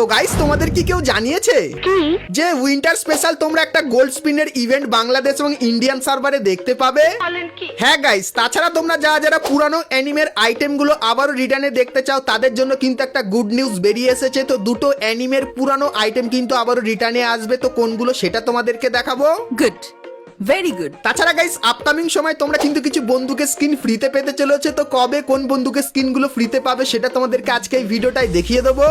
তো গাইস তোমাদের কি কেউ জানিয়েছে? যে উইন্টার স্পেশাল তোমরা একটা গোল্ড স্পিনের ইভেন্ট বাংলাদেশ এবং ইন্ডিয়ান সার্ভারে দেখতে পাবে? হ্যাঁ গাইস তাছাড়া তোমরা যারা যারা পুরানো অ্যানিমের আইটেমগুলো আবারও রিটার্নে দেখতে চাও তাদের জন্য কিন্তু একটা গুড নিউজ বেরিয়ে এসেছে। তো দুটো অ্যানিমের পুরানো আইটেম কিন্তু আবারও রিটার্নে আসবে। তো কোনগুলো সেটা তোমাদেরকে দেখাবো। গুড ভেরি গুড তাছাড়া গাইস আপকামিং সময় তোমরা কিন্তু কিছু বন্ধুকে স্কিন ফ্রিতে পেতে চলেছে তো কবে কোন বন্দুকের স্কিনগুলো ফ্রিতে পাবে সেটা তোমাদেরকে আজকে এই ভিডিওটাই দেখিয়ে দেবো।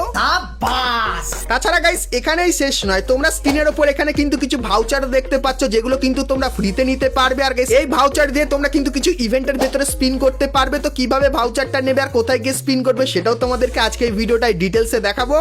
তাছাড়া গাইস এখানেই শেষ নয় তোমরা স্ক্রিনের ওপর এখানে কিন্তু কিছু ভাউচার দেখতে পাচ্ছ যেগুলো কিন্তু তোমরা ফ্রিতে নিতে পারবে। আর গাইস এই ভাউচার দিয়ে তোমরা কিন্তু কিছু ইভেন্টের ভেতরে স্পিন করতে পারবে তো কীভাবে ভাউচারটা নেবে আর কোথায় গিয়ে স্পিন করবে সেটাও তোমাদেরকে আজকে এই ভিডিওটাই ডিটেলসে দেখাবো।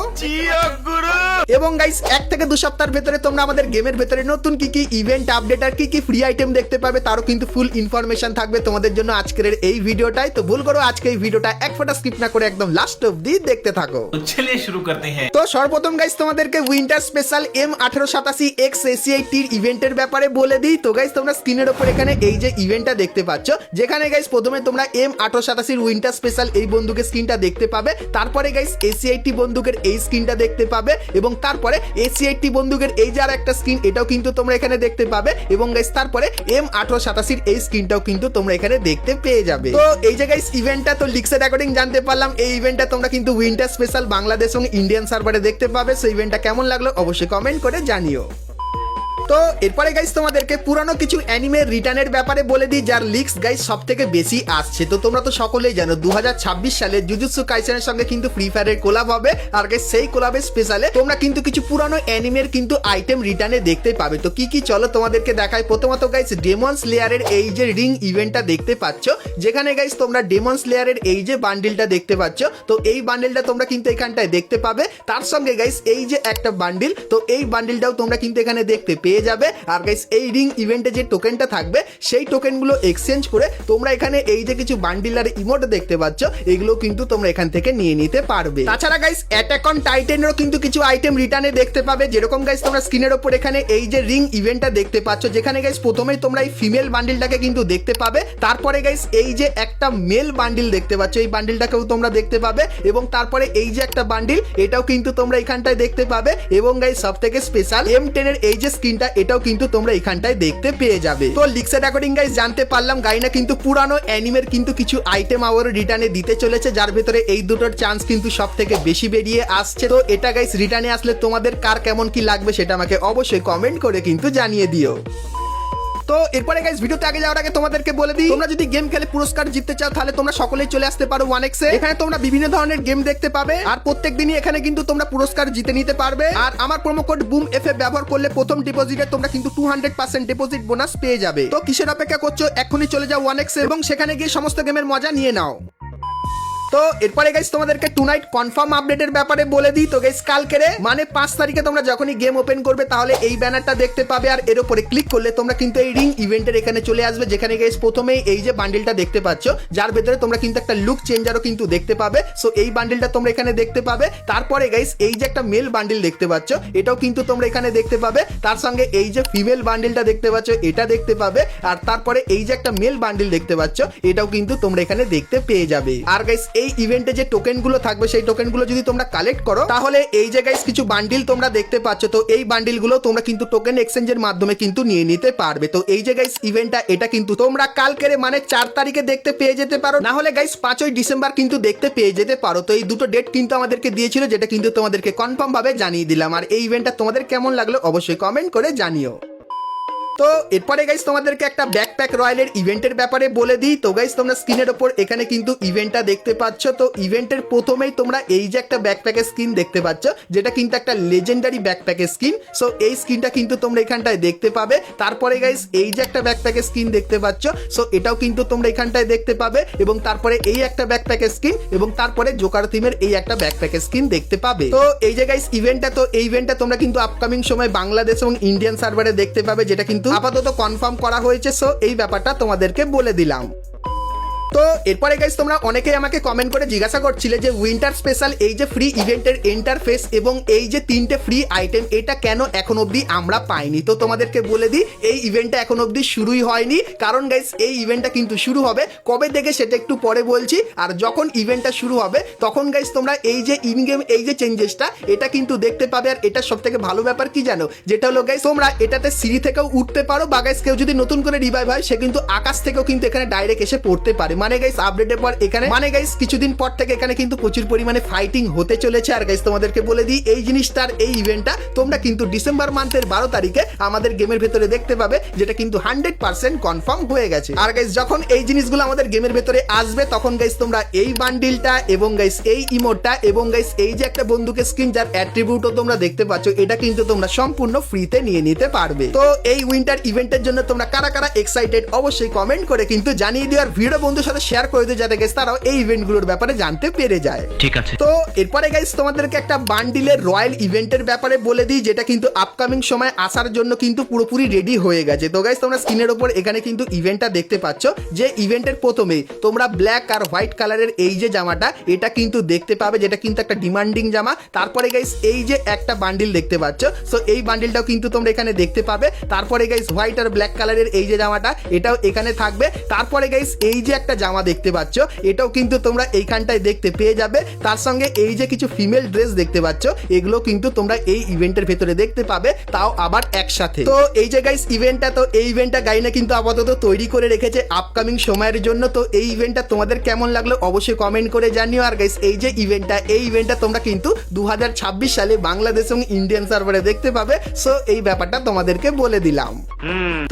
এবং গাইস এক থেকে দু সপ্তাহের ভেতরে তোমরা আমাদের গেমের ভেতরে নতুন কি কি ইভেন্ট আপডেট আর কি কি ফ্রি আইটেম দেখতে পাবে তারও কিন্তু ফুল ইনফরমেশন থাকবে তোমাদের জন্য আজকের এই ভিডিওটাই তো ভুল করো আজকে এই ভিডিওটা এক ফোটা স্কিপ না করে একদম লাস্ট অবধি দেখতে থাকো। চলে শুরু করতে হ্যাঁ। তো সর্বপ্রথম গাইস তোমাদেরকে উইন্টার স্পেশাল এম আঠারো সাতাশি এক্স এসিআইটির ইভেন্টের ব্যাপারে বলে দিই। তো গাইস তোমরা স্ক্রিনের ওপর এখানে এই যে ইভেন্টটা দেখতে পাচ্ছ যেখানে গাইস প্রথমে তোমরা এম আঠারো সাতাশির উইন্টার স্পেশাল এই বন্দুকের স্ক্রিনটা দেখতে পাবে। তারপরে গাইস এসিআইটি বন্দুকের এই স্ক্রিনটা দেখতে পাবে এবং তারপরে এসিআইটি বন্দুকের এই যে আর একটা স্ক্রিন, এটাও কিন্তু তোমরা এখানে দেখতে পাবে। এবং গাইস তারপরে এম আঠারো সাতাশির এই স্ক্রিনটাও কিন্তু তোমরা এখানে দেখতে পেয়ে যাবে। তো এই যে গাইস ইভেন্টটা তো লিক্সের অ্যাকর্ডিং জানতে পারলাম। এই ইভেন্টটা তোমরা কিন্তু উইন্টার স্পেশাল বাংলাদেশ এবং ইন্ডিয়ান সার্ভারে দেখতে পাবে। সেই ইভেন্টটা কেমন লাগল অবশ্যই কমেন্ট করে জানিও। তো এরপরে গাইস তোমাদেরকে পুরানো কিছু অ্যানিমের রিটার্নের ব্যাপারে বলে দিই, যার লিক্স গাইস সব থেকে বেশি আসছে। তো তোমরা তো সকলেই জানো, দুহাজার ছাব্বিশ সালে জুজুৎসু কাইসেনের সঙ্গে কিন্তু ফ্রি ফায়ারের কোলাব হবে, আর গাইস সেই কোলাবের স্পেশালে তোমরা কিন্তু কিছু পুরানো অ্যানিমের কিন্তু আইটেম রিটার্নে দেখতে পাবে। তো কি কি চলো তোমাদেরকে দেখায় প্রথমত গাইস ডেমন্স লেয়ারের এই যে রিং ইভেন্টটা দেখতে পাচ্ছ, যেখানে গাইস তোমরা ডেমন্স লেয়ারের এই যে বান্ডিলটা দেখতে পাচ্ছ, তো এই বান্ডিলটা তোমরা কিন্তু এখানটায় দেখতে পাবে। তার সঙ্গে গাইস এই যে একটা বান্ডিল তো এই বান্ডিলটাও তোমরা কিন্তু এখানে দেখতে পেয়ে যাবে। আর গাইস এই রিং ইভেন্টে যে টোকেনটা থাকবে, সেই টোকেনগুলো এক্সচেঞ্জ করে তোমরা এখানে এই যে কিছু বান্ডিল আর ইমোট দেখতে পাচ্ছ, এগুলো কিন্তু তোমরা এখান থেকে নিয়ে নিতে পারবে। তাছাড়া গাইস অ্যাটাক অন টাইটেনেরও কিন্তু কিছু আইটেম রিটার্নে দেখতে পাবে। যেরকম গাইস তোমরা স্ক্রিনের ওপর এখানে এই যে রিং ইভেন্টটা দেখতে পাচ্ছ, যেখানে গাইস প্রথমেই তোমরা এই ফিমেল বান্ডিলটাকে কিন্তু দেখতে পাবে। তারপরে গাইস এই যে একটা মেল বান্ডিল দেখতে পাচ্ছ, এই বান্ডিলটাকেও তোমরা দেখতে পাবে। এবং তারপরে এই যে একটা বান্ডিল এটাও কিন্তু তোমরা এখানটায় দেখতে পাবে। এবং গাইস সব থেকে স্পেশাল এম টেনের এই যে স্ক্রিনটা এটাও কিন্তু তোমরা এখানটায় দেখতে পেয়ে যাবে। তো লিক্সের অ্যাকর্ডিং গাইস জানতে পারলাম গাইনা কিন্তু পুরানো অ্যানিমের কিন্তু কিছু আইটেম আবারও রিটার্নে দিতে চলেছে, যার ভেতরে এই দুটোর চান্স কিন্তু সব থেকে বেশি বেরিয়ে আসছে। তো এটা গাইস রিটার্নে আসলে তোমাদের কার কেমন কি লাগবে সেটা আমাকে অবশ্যই কমেন্ট করে কিন্তু জানিয়ে দিও। তো এরপরে গাইস ভিডিওতে আগে যাওয়ার আগে তোমাদেরকে বলে দিই, তোমরা যদি গেম খেলে পুরস্কার জিততে চাও, তাহলে তোমরা সকলেই চলে আসতে পারো ওয়ান এক্সে এখানে তোমরা বিভিন্ন ধরনের গেম দেখতে পাবে, আর প্রত্যেক দিনই এখানে কিন্তু তোমরা পুরস্কার জিতে নিতে পারবে। আর আমার প্রোমো কোড বুম এফ ব্যবহার করলে প্রথম ডিপোজিটে তোমরা কিন্তু two hundred percent deposit bonus পেয়ে যাবে। তো কিসের অপেক্ষা করছ? এখনই চলে যাও ওয়ান এক্সে এবং সেখানে গিয়ে সমস্ত গেমের মজা নিয়ে নাও। তো এরপরে গাইস তোমাদেরকে টু নাইট কনফার্ম আপডেটের ব্যাপারে বলে দিই। তো গাইস কালকে মানে পাঁচ তারিখে তোমরা যখনই গেম ওপেন করবে, তাহলে এই ব্যানারটা দেখতে পাবে। আর এর উপরে ক্লিক করলে তোমরা কিন্তু এই রিং ইভেন্টের এখানে চলে আসবে, যেখানে গাইস প্রথমেই এই যে বান্ডিলটা দেখতে পাচ্ছ, যার ভেতরে তোমরা কিন্তু একটা লুক চেঞ্জারও কিন্তু দেখতে পাবে। সো এই বান্ডিলটা তোমরা এখানে দেখতে পাবে। তারপরে গাইস এই যে একটা মেল বান্ডিল দেখতে পাচ্ছ, এটাও কিন্তু তোমরা এখানে দেখতে পাবে। তার সঙ্গে এই যে ফিমেল বান্ডিলটা দেখতে পাচ্ছ, এটা দেখতে পাবে। আর তারপরে এই যে একটা মেল বান্ডিল দেখতে পাচ্ছ, এটাও কিন্তু তোমরা এখানে দেখতে পেয়ে যাবে। আর গাইস এই ইভেন্টে যে টোকেনগুলো থাকবে, সেই টোকেনগুলো যদি তোমরা কালেক্ট করো, তাহলে এই জায়গায় কিছু বান্ডিল তোমরা দেখতে পাচ্ছ। তো এই বান্ডিলগুলো তোমরা কিন্তু টোকেন এক্সচেঞ্জের মাধ্যমে কিন্তু নিয়ে নিতে পারবে। তো এই যে গাইস ইভেন্টটা এটা কিন্তু তোমরা কালকের মানে চার তারিখে দেখতে পেয়ে যেতে পারো। না হলে গাইস পাঁচই ডিসেম্বর কিন্তু দেখতে পেয়ে যেতে পারো। তো এই দুটো ডেট কিন্তু আমাদেরকে দিয়েছিল, যেটা কিন্তু তোমাদেরকে কনফার্ম ভাবে জানিয়ে দিলাম। আর এই ইভেন্টটা তোমাদের কেমন লাগল অবশ্যই কমেন্ট করে জানিও। তো এরপরে গাইস তোমাদেরকে একটা ব্যাকপ্যাক রয়্যালের ইভেন্টের ব্যাপারে বলে দিই। তো গাইস তোমরা স্ক্রিনের ওপর এখানে কিন্তু ইভেন্টটা দেখতে পাচ্ছ। তো ইভেন্টের প্রথমেই তোমরা এই যে একটা ব্যাকপ্যাকের স্কিন দেখতে পাচ্ছ, যেটা কিন্তু একটা লেজেন্ডারি ব্যাকপ্যাকের স্কিন সো এই স্কিনটা কিন্তু তোমরা এখানটায় দেখতে পাবে। তারপরে গাইস এই যে একটা ব্যাকপ্যাকের স্কিন দেখতে পাচ্ছ সো এটাও কিন্তু তোমরা এখানটায় দেখতে পাবে। এবং তারপরে এই একটা ব্যাকপ্যাকের স্কিন এবং তারপরে জোকার থিমের এই একটা ব্যাকপ্যাকের স্কিন দেখতে পাবে। তো এই যে গাইস ইভেন্টটা তো এই ইভেন্টটা তোমরা কিন্তু আপকামিং সময় বাংলাদেশ এবং ইন্ডিয়ান সার্ভারে দেখতে পাবে, যেটা কিন্তু আপাতত কনফার্ম করা হয়েছে সো এই ব্যাপারটা তোমাদেরকে বলে দিলাম। তো এরপরে গাইস তোমরা অনেকেই আমাকে কমেন্ট করে জিজ্ঞাসা করছিলে যে উইন্টার স্পেশাল এই যে ফ্রি ইভেন্টের ইন্টারফেস এবং এই যে তিনটে ফ্রি আইটেম এটা কেন এখন অবধি আমরা পাইনি? তো তোমাদেরকে বলে দিই, এই ইভেন্টটা এখন অবধি শুরুই হয়নি। কারণ গাইস এই ইভেন্টটা কিন্তু শুরু হবে কবে থেকে সেটা একটু পরে বলছি। আর যখন ইভেন্টটা শুরু হবে, তখন গাইস তোমরা এই যে ইন গেম এই যে চেঞ্জেসটা এটা কিন্তু দেখতে পাবে। আর এটা সব থেকে ভালো ব্যাপার কি জানো? যেটা হলো গাইস তোমরা এটাতে সিঁড়ি থেকেও উঠতে পারো বা গাইস কেউ যদি নতুন করে রিভাইভ হয়, সে কিন্তু আকাশ থেকেও কিন্তু এখানে ডাইরেক্ট এসে পড়তে পারে। মানে গাইস আপডেটের পর এখানে মানে গাইস কিছুদিন পর থেকে এখানে কিন্তু প্রচুর পরিমাণে ফাইটিং হতে চলেছে। আর গাইস তোমাদেরকে বলে দিই, এই জিনিসটার, এই ইভেন্টটা তোমরা কিন্তু ডিসেম্বর মান্থের বারো তারিখে আমাদের গেমের ভেতরে দেখতে পাবে, যেটা কিন্তু হান্ড্রেড পার্সেন্ট কনফার্ম হয়ে গেছে। আর গাইস যখন এই জিনিসগুলো আমাদের গেমের ভেতরে আসবে, তখন গাইস তোমরা এই বান্ডিলটা এবং গাইস এই ইমোটটা এবং গাইস এই যে একটা বন্দুকের স্কিন যার অ্যাট্রিবিউটও তোমরা দেখতে পাচ্ছ, এটা কিন্তু তোমরা সম্পূর্ণ ফ্রিতে নিয়ে নিতে পারবে। তো এই উইন্টার ইভেন্টের জন্য তোমরা কারা কারা এক্সাইটেড অবশ্যই কমেন্ট করে কিন্তু জানিয়ে দিও। আর ভিডিও বন্ধুর সাথে শেয়ার করে দিও যাতে গেছে তারাও এই ইভেন্টগুলোর ব্যাপারে জানতে পেরে যায়। ঠিক আছে। তো এরপরে গাইস তোমাদেরকে একটা বান্ডিলের রয়্যাল ইভেন্টের ব্যাপারে বলে দিই যেটা কিন্তু আপকামিং সময় আসার জন্য কিন্তু পুরোপুরি রেডি হয়ে গেছে। তো গাইস তোমরা স্ক্রিনের ওপর এখানে কিন্তু ইভেন্টটা দেখতে পাচ্ছ যে ইভেন্টের প্রথমেই তোমরা ব্ল্যাক আর হোয়াইট কালারের এই যে জামাটা এটা কিন্তু দেখতে পাবে যেটা কিন্তু একটা ডিমান্ডিং জামা। তারপরে গাইস এই যে একটা বান্ডিল দেখতে পাচ্ছ সো এই বান্ডিলটাও কিন্তু তোমরা এখানে দেখতে পাবে। তারপরে গাইস হোয়াইট আর ব্ল্যাক কালারের এই যে জামাটা এটাও এখানে থাকবে। তারপরে গাইস এই যে একটা জামা দেখতে পাচ্ছ এটাও কিন্তু তোমরা এইখানটায় দেখতে পেয়ে যাবে। তার সঙ্গে এই যে কিছু ফিমেল ড্রেস দেখতে পাচ্ছ এগুলো কিন্তু তোমরা এই ইভেন্টের ভেতরে দেখতে পাবে তাও আবার একসাথে। তো এই যে গাইস ইভেন্টটা তো এই ইভেন্টটা গাইনা কিন্তু আপাতত তৈরি করে রেখেছে আপকামিং সময়ের জন্য। তো এই ইভেন্টটা তোমাদের কেমন লাগল অবশ্যই কমেন্ট করে জানিও। আর গাইস এই যে ইভেন্টটা এই ইভেন্টটা তোমরা কিন্তু দু হাজার ছাব্বিশ সালে বাংলাদেশ এবং ইন্ডিয়ান সার্ভারে দেখতে পাবে। সো এই ব্যাপারটা তোমাদেরকে বলে দিলাম।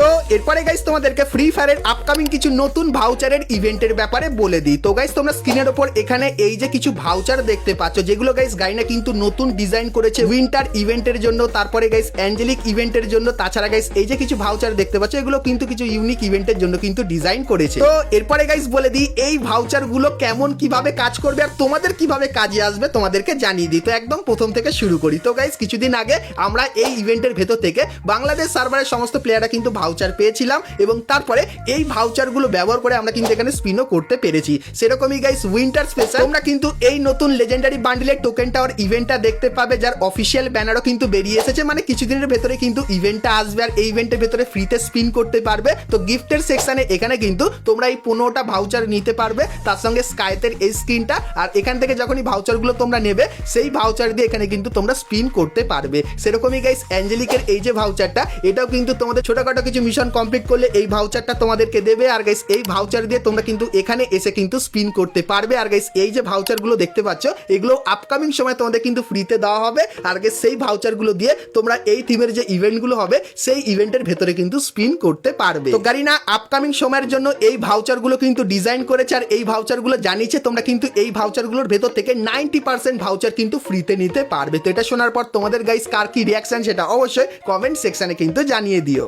তো এরপরে গাইস তোমাদেরকে ফ্রি ফায়ারের আপকামিং কিছু নতুন ভাউচারের ইভেন্টের ব্যাপারে বলে দিই। তো গাইস তোমরা স্ক্রিনের ওপর এখানে এই যে কিছু ভাউচার দেখতে পাচ্ছ, যেগুলো গাইস গাইনা কিন্তু নতুন ডিজাইন করেছে উইন্টার ইভেন্টের জন্য, তারপরে গাইস অ্যাঞ্জেলিক ইভেন্টের জন্য, তাছাড়া গাইস এই যে কিছু ভাউচার দেখতে পাচ্ছ, এগুলো কিন্তু কিছু ইউনিক ইভেন্টের জন্য কিন্তু ডিজাইন করেছে। তো এরপরে গাইস বলে দিই, এই ভাউচারগুলো কেমন কীভাবে কাজ করবে আর তোমাদের কীভাবে কাজে আসবে তোমাদেরকে জানিয়ে দিই। তো একদম প্রথম থেকে শুরু করি। তো গাইস কিছুদিন আগে আমরা এই ইভেন্টের ভেতর থেকে বাংলাদেশ সার্ভারের সমস্ত প্লেয়াররা কিন্তু ভাউচার পেয়েছিলাম এবং তারপরে এই ভাউচারগুলো ব্যবহার করে আমরা কিন্তু এখানে স্পিনও করতে পেরেছি। সেরকমই গাইস উইন্টার স্পেশাল তোমরা কিন্তু এই নতুন লেজেন্ডারি বান্ডিলের টোকেনটা টাওয়ার ইভেন্টটা দেখতে পাবে, যার অফিসিয়াল ব্যানারও কিন্তু বেরিয়ে এসেছে। মানে কিছুদিনের ভেতরে কিন্তু ইভেন্টটা আসবে আর এই ইভেন্টের ভেতরে ফ্রিতে স্পিন করতে পারবে। তো গিফটের সেকশনে এখানে কিন্তু তোমরা এই পনেরোটা ভাউচার নিতে পারবে, তার সঙ্গে স্কাইতের এই স্ক্রিনটা আর এখান থেকে যখনই ভাউচারগুলো তোমরা নেবে, সেই ভাউচার দিয়ে এখানে কিন্তু তোমরা স্পিন করতে পারবে। সেরকমই গাইস অ্যাঞ্জেলিকের এই যে ভাউচারটা এটাও কিন্তু তোমাদের ছোটখাটো কিছু মিশন কমপ্লিট করলে এই ভাউচারটা তোমাদেরকে দেবে। আর গাইস এই ভাউচার দিয়ে তোমরা কিন্তু এখানে এসে কিন্তু স্পিন করতে পারবে। আর গাইস এই যে ভাউচারগুলো দেখতে পাচ্ছ, এগুলো আপকামিং সময় তোমাদের কিন্তু ফ্রিতে দেওয়া হবে। আর গাইস সেই ভাউচারগুলো দিয়ে তোমরা এই থিমের যে ইভেন্টগুলো হবে, সেই ইভেন্টের ভেতরে কিন্তু স্পিন করতে পারবে। তো গারিনা আপকামিং সময়ের জন্য এই ভাউচারগুলো কিন্তু ডিজাইন করেছে, আর এই ভাউচারগুলো জানিয়েছে, তোমরা কিন্তু এই ভাউচারগুলোর ভেতর থেকে নাইনটি পার্সেন্ট ভাউচার কিন্তু ফ্রিতে নিতে পারবে। তো এটা শোনার পর তোমাদের গাইস কার কি রিয়াকশন সেটা অবশ্যই কমেন্ট সেকশনে কিন্তু জানিয়ে দিও।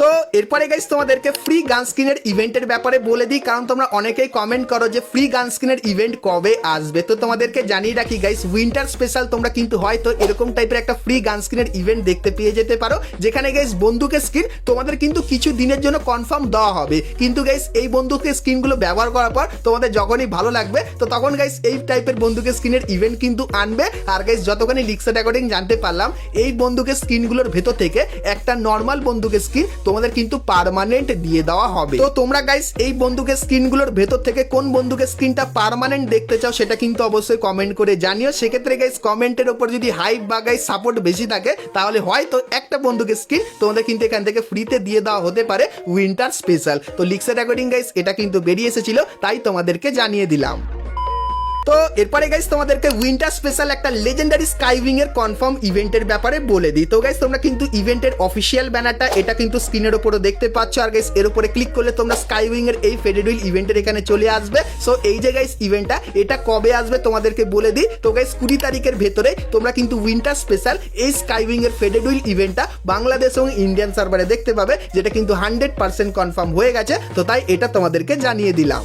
তো এরপরে গাইস তোমাদেরকে ফ্রি গান স্ক্রিনের ইভেন্টের ব্যাপারে বলে দিই, কারণ তোমরা অনেকেই কমেন্ট করো যে ফ্রি গান স্ক্রিনের ইভেন্ট কবে আসবে। তো তোমাদেরকে জানিয়ে রাখি গাইস উইন্টার স্পেশাল তোমরা কিন্তু হয়তো এরকম টাইপের একটা ফ্রি গান স্ক্রিনের ইভেন্ট দেখতে পেয়ে যেতে পারো, যেখানে গাইস বন্দুকের স্ক্রিন তোমাদের কিন্তু কিছু দিনের জন্য কনফার্ম দেওয়া হবে। কিন্তু গাইস এই বন্দুকের স্ক্রিনগুলো ব্যবহার করার পর তোমাদের যখনই ভালো লাগবে, তো তখন গাইস এই টাইপের বন্দুকের স্ক্রিনের ইভেন্ট কিন্তু আনবে। আর গাইস যতখানি লিক্সের অ্যাকর্ডিং জানতে পারলাম, এই বন্দুকের স্ক্রিনগুলোর ভেতর থেকে একটা নর্মাল বন্দুকের স্ক্রিন তোমাদের কিন্তু পার্মানেন্ট দিয়ে দেওয়া হবে। তো তোমরা গাইস এই বন্দুকের স্ক্রিনগুলোর ভেতর থেকে কোন বন্দুকের স্ক্রিনটা পার্মানেন্ট দেখতে চাও সেটা কিন্তু অবশ্যই কমেন্ট করে জানিও। সেক্ষেত্রে গাইস কমেন্টের উপর যদি হাইপ বা গাইস সাপোর্ট বেশি থাকে, তাহলে হয়তো একটা বন্দুকের স্ক্রিন তোমাদের কিন্তু এখান থেকে ফ্রিতে দিয়ে দেওয়া হতে পারে উইন্টার স্পেশাল তো লিক্সের অ্যাকর্ডিং গাইস এটা কিন্তু বেরিয়ে এসেছিল, তাই তোমাদেরকে জানিয়ে দিলাম। তো এরপরে গাইস তোমাদেরকে উইন্টার স্পেশাল একটা লেজেন্ডারি স্কাইউইং এর কনফার্ম ইভেন্টের ব্যাপারে বলে দিই। তো গাইস তোমরা কিন্তু ইভেন্টের অফিসিয়াল ব্যানারটা এটা কিন্তু স্ক্রিনের উপরে দেখতে পাচ্ছ। আর গাইস এর উপরে ক্লিক করলে তোমরা স্কাইউইং এর এই ফেডেড হুইল ইভেন্টের এখানে চলে আসবে। সো এই যে গাইস ইভেন্টটা এটা কবে আসবে তোমাদেরকে বলে দিই। তো গাইস কুড়ি তারিখের ভেতরে তোমরা কিন্তু উইন্টার স্পেশাল এই স্কাইউইং এর ফেডেড হুইল ইভেন্টটা বাংলাদেশ এবং ইন্ডিয়ান সার্ভারে দেখতে পাবে, যেটা কিন্তু হান্ড্রেড পার্সেন্ট কনফার্ম হয়ে গেছে। তো তাই এটা তোমাদেরকে জানিয়ে দিলাম।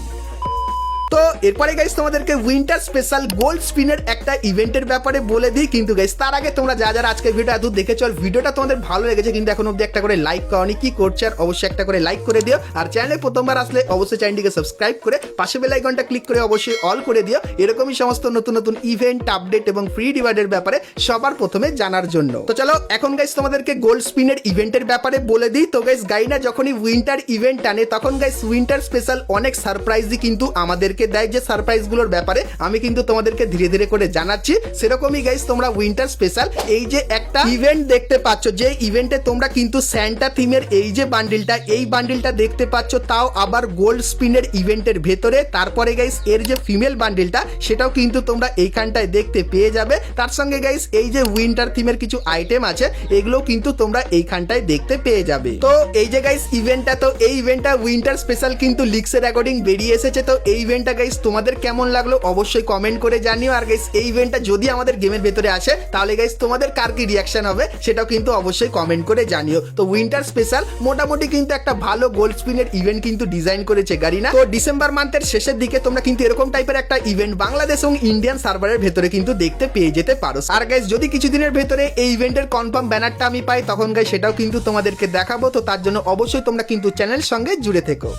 তো এরপরে গাইস তোমাদেরকে উইন্টার স্পেশাল গোল্ড স্পিনের একটা ইভেন্টের ব্যাপারে বলে দিই। কিন্তু গাইস তার আগে তোমরা যা যারা আজকে ভিডিও এত দেখেছ, আর ভিডিওটা তোমাদের ভালো লেগেছে, কিন্তু এখন অব্দি একটা করে লাইক করনি, কি করছে, আর অবশ্যই একটা করে লাইক করে দিও। আর চ্যানেলে প্রথমবার আসলে অবশ্যই চ্যানেলটিকে সাবস্ক্রাইব করে পাশে বেল আইকনটা ক্লিক করে অবশ্যই অল করে দিও। এরকমই সমস্ত নতুন নতুন ইভেন্ট আপডেট এবং ফ্রি ডিভাইডের ব্যাপারে সবার প্রথমে জানার জন্য। তো চলো, এখন গাইস তোমাদেরকে গোল্ড স্পিনের ইভেন্টের ব্যাপারে বলে দিই। তো গাইস গাইনা যখনই উইন্টার ইভেন্ট টানে তখন গাইস উইন্টার স্পেশাল অনেক সারপ্রাইজই কিন্তু আমাদেরকে দেয় যে সারপ্রাইজগুলোর ব্যাপারে, আমি কিন্তু তোমাদেরকে ধীরে ধীরে করে জানাচ্ছি। সেরকমই গাইস তোমরা উইন্টার স্পেশাল এই যে একটা ইভেন্ট দেখতে পাচ্ছ, যে ইভেন্টে তোমরা কিন্তু স্যান্টা থিমের এই যে বান্ডিলটা এই বান্ডিলটা দেখতে পাচ্ছ, তাও আবার গোল্ড স্পিনের ইভেন্টের ভেতরে। তারপরে গাইস এর যে ফিমেল বান্ডিলটা সেটাও কিন্তু তোমরা এইখানটায় দেখতে পেয়ে যাবে। তার সঙ্গে গাইস এই যে উইন্টার থিমের কিছু আইটেম আছে এগুলো কিন্তু তোমরা এইখানটায় দেখতে পেয়ে যাবে। তো এই যে গাইস ইভেন্টটা তো এই ইভেন্টটা উইন্টার স্পেশাল কিন্তু লিক্সের অ্যাকর্ডিং বেরিয়ে এসেছে। তো এই ইভেন্টটা গাইস তোমাদের কেমন লাগল অবশ্যই কমেন্ট করে জানিও। আর গাইস এই ইভেন্টটা যদি আমাদের গেমের ভেতরে আসে, তাহলে গাইস তোমাদের কার কি রিয়াকশন হবে সেটাও কিন্তু অবশ্যই কমেন্ট করে জানিও। তো উইন্টার স্পেশাল মোটামুটি কিন্তু একটা ভালো গোল্ড স্পিনের ইভেন্ট কিন্তু ডিজাইন করেছে গারিনা তো ডিসেম্বর মান্থের শেষের দিকে তোমরা কিন্তু এরকম টাইপের একটা ইভেন্ট বাংলাদেশ এবং ইন্ডিয়ান সার্ভারের ভেতরে কিন্তু দেখতে পেয়ে যেতে পারো। আর গাইস যদি কিছুদিনের ভেতরে এই ইভেন্টের কনফার্ম ব্যানারটা আমি পাই, তখন গাইস সেটাও কিন্তু তোমাদেরকে দেখাবো। তো তার জন্য অবশ্যই তোমরা কিন্তু চ্যানেল সঙ্গে জুড়ে থেকো।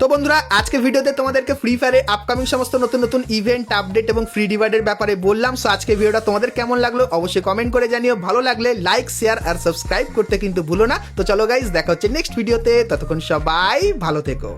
তো বন্ধুরা আজকে ভিডিওতে তোমাদেরকে ফ্রি ফায়ারের আপকামিং সমস্ত নতুন নতুন ইভেন্ট আপডেট এবং ফ্রি ডিভাইডের ব্যাপারে বললাম। সো আজকে ভিডিওটা তোমাদের কেমন লাগল অবশ্যই কমেন্ট করে জানিও। ভালো লাগলে লাইক শেয়ার আর সাবস্ক্রাইব করতে কিন্তু ভুলো না। তো চলো গাইজ দেখা হচ্ছে নেক্সট ভিডিওতে ততক্ষণ সবাই ভালো থেকো।